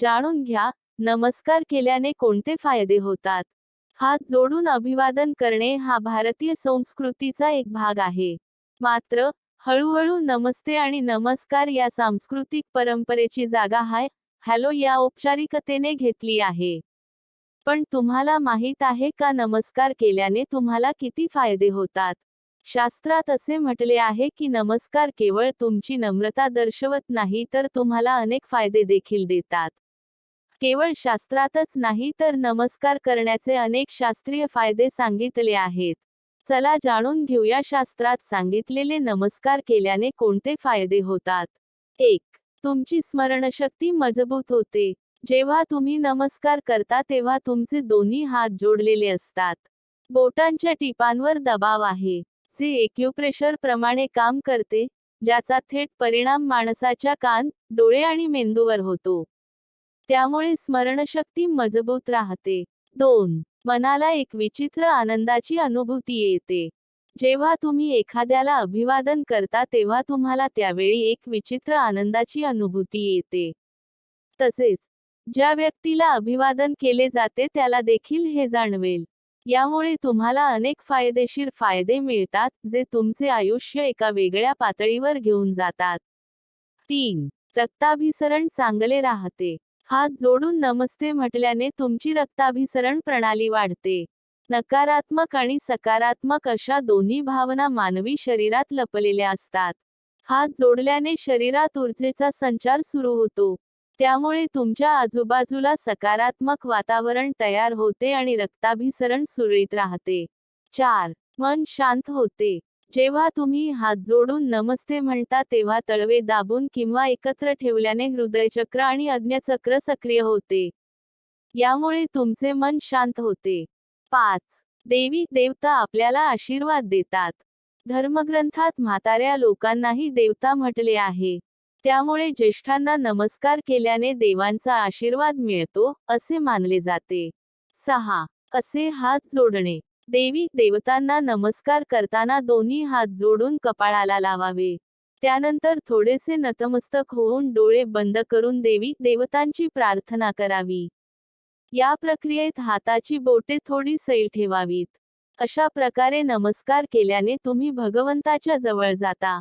जाणून घ्या नमस्कार केल्याने कोणते फायदे होतात? हात जोडून अभिवादन करणे हा भारतीय संस्कृतीचा एक भाग आहे. मात्र हळूहळू नमस्ते आणि नमस्कार या सांस्कृतिक परंपरेची जागा हाय हॅलो या औपचारिकतेने घेतली आहे. पण तुम्हाला माहीत आहे का नमस्कार केल्याने तुम्हाला किती फायदे होतात? शास्त्रात असे म्हटले आहे की नमस्कार केवळ तुमची नम्रता दर्शवत नाही तर तुम्हाला अनेक फायदे देखील देतात. केवळ शास्त्रातच नाही तर नमस्कार करण्याचे अनेक शास्त्रीय फायदे सांगितले आहेत. चला जाणून घेऊया शास्त्रात सांगितलेले नमस्कार केल्याने कोणते फायदे होतात. एक तुमची स्मरणशक्ती मजबूत होते. जेव्हा तुम्ही नमस्कार करता तेव्हा तुमचे दोन्ही हात जोडलेले असतात. बोटांच्या टिपांवर दबाव आहे. जे एक्युप्रेशर प्रमाणे काम करते ज्याचा थेट परिणाम माणसाच्या कान डोळे आणि मेंदूवर होतो. त्यामुळे स्मरणशक्ती मजबूत राहते. दोन मनाला एक विचित्र आनंदाची अनुभूती येते. जेव्हा तुम्ही एखाद्याला अभिवादन करता तेव्हा तुम्हाला त्यावेळी एक विचित्र आनंदाची अनुभूती येते. तसेच ज्या व्यक्तीला अभिवादन केले जाते त्याला देखील हे जाणवेल. यामुळे तुम्हाला अनेक फायदेशीर फायदे मिळतात जे तुमचे आयुष्य एका वेगळ्या पातळीवर घेऊन जातात. तीन रक्ताभिसरण चांगले राहते. हात जोडून नमस्ते म्हटल्याने तुमची रक्ताभिसरण प्रणाली वाढते. नकारात्मक आणि सकारात्मक अशा दोन्ही भावना मानवी शरीरात लपलेल्या असतात. हात जोडल्याने शरीरात ऊर्जेचा संचार सुरू होतो. त्यामुळे तुमच्या आजूबाजूला सकारात्मक वातावरण तयार होते आणि रक्ताभिसरण सुरळीत राहते. चार. मन शांत होते. जेव्हा तुम्ही हात जोडून नमस्ते म्हणता तेव्हा तळवे दाबून किंवा एकत्र ठेवल्याने हृदयचक्र आणि अज्ञचक्र सक्रिय होते. यामुळे तुमचे मन शांत होते. पाच. देवी देवता आपल्याला आशीर्वाद देतात. धर्मग्रंथात म्हाताऱ्या लोकांनाही देवता म्हटले आहे. त्यामुळे ज्येष्ठांना नमस्कार केल्याने देवांचा आशीर्वाद मिळतो असे मानले जाते. सहा. असे हात जोडणे. देवी देवतांना नमस्कार करताना दोन्ही हात जोडून कपाळाला लावावे. त्यानंतर थोडेसे नतमस्तक होऊन डोळे बंद करून देवी देवतांची प्रार्थना करावी. या प्रक्रियेत हाताची बोटे थोडी सैल ठेवावीत. अशा प्रकारे नमस्कार केल्याने तुम्ही भगवंताच्या जवळ जाता.